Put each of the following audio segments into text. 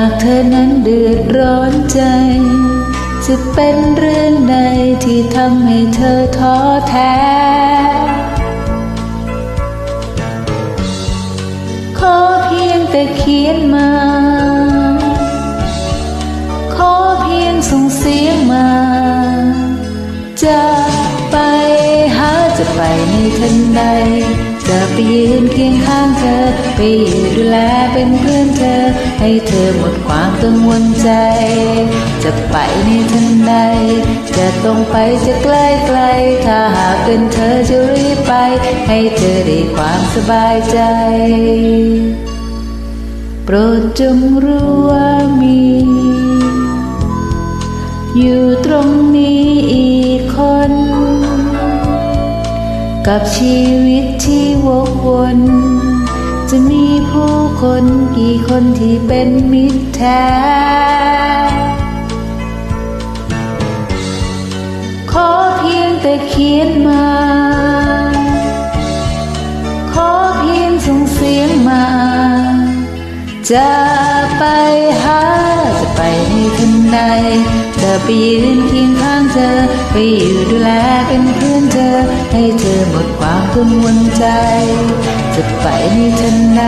ากเธอนั้นเดือดร้อนใจ จะเป็นเรื่องใดที่ทำให้เธอท้อแท้ขอเพียงแต่เขียนมา ขอเพียงส่งเสียงมา จะไปหาจะไปในทันใด จะไปยืนเคียงข้างเธอ ไปอยู่ดูแลเป็นเพื่อนเธอ ให้เธอหมดความกังวลใจ จะไปในทันใด จะตรงไปจะใกล้ไกล ถ้าหากเป็นเธอจะรีบไป ให้เธอได้ความสบายใจ โปรดจงรู้ว่ามี อยู่ตรงนี้อีกคน กับชีวิตที่วกวน จะมีผู้คนกี่คนที่เป็นมิตรแท้ ขอเพียงแต่เขียนมา ขอเพียงส่งเสียงมา จะไปหา จะไปยืนเคียงข้างเธอ ไปอยู่ดูแลเป็นเพื่อนเธอ ให้เธอหมดความกังวลใจ จะไปในทันใด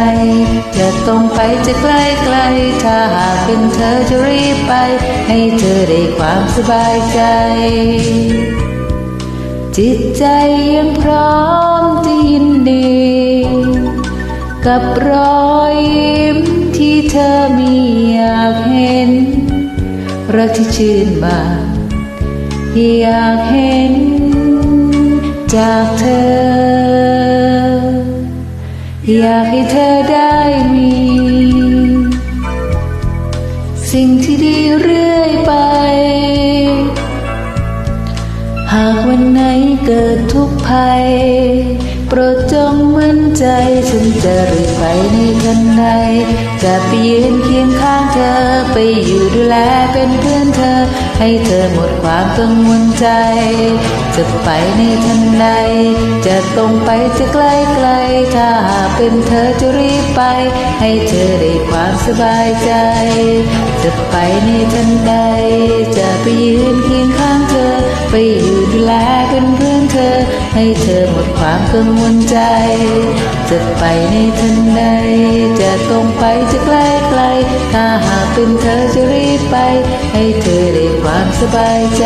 จะตรงไปจะใกล้ไกล ถ้าหากเป็นเธอจะรีบไป ให้เธอได้ความสบายใจ จิตใจยังพร้อมจะยินดี กับรอยยิ้มที่เธอมี รักที่ชื่นบานอยากเห็นจากเธอ อยากให้เธอได้มี สิ่งที่ดีเรื่อยไป หากวันไหนเกิดทุกข์ภัย โปรดจงมั่นใจฉันจะรีบไปในทันใดจะไปยืนเคียงข้างเธอ ไปอยู่ดูแลเป็นเพื่อนเธอ ให้เธอหมดความกังวลใจ จะไปในทันใด จะตรงไปจะใกล้ไกล ถ้าหากเป็นเธอจะรีบไป ให้เธอได้ความสบายใจ จะไปในทันใด จะไปยืนเคียงข้างเธอ ไปอยู่ดูแลเป็น ให้เธอหมดความกังวลใจ จะไปในทันใด จะตรงไปจะไกลไกล ถ้าหากเป็นเธอจะรีบไป ให้เธอได้ความสบายใจ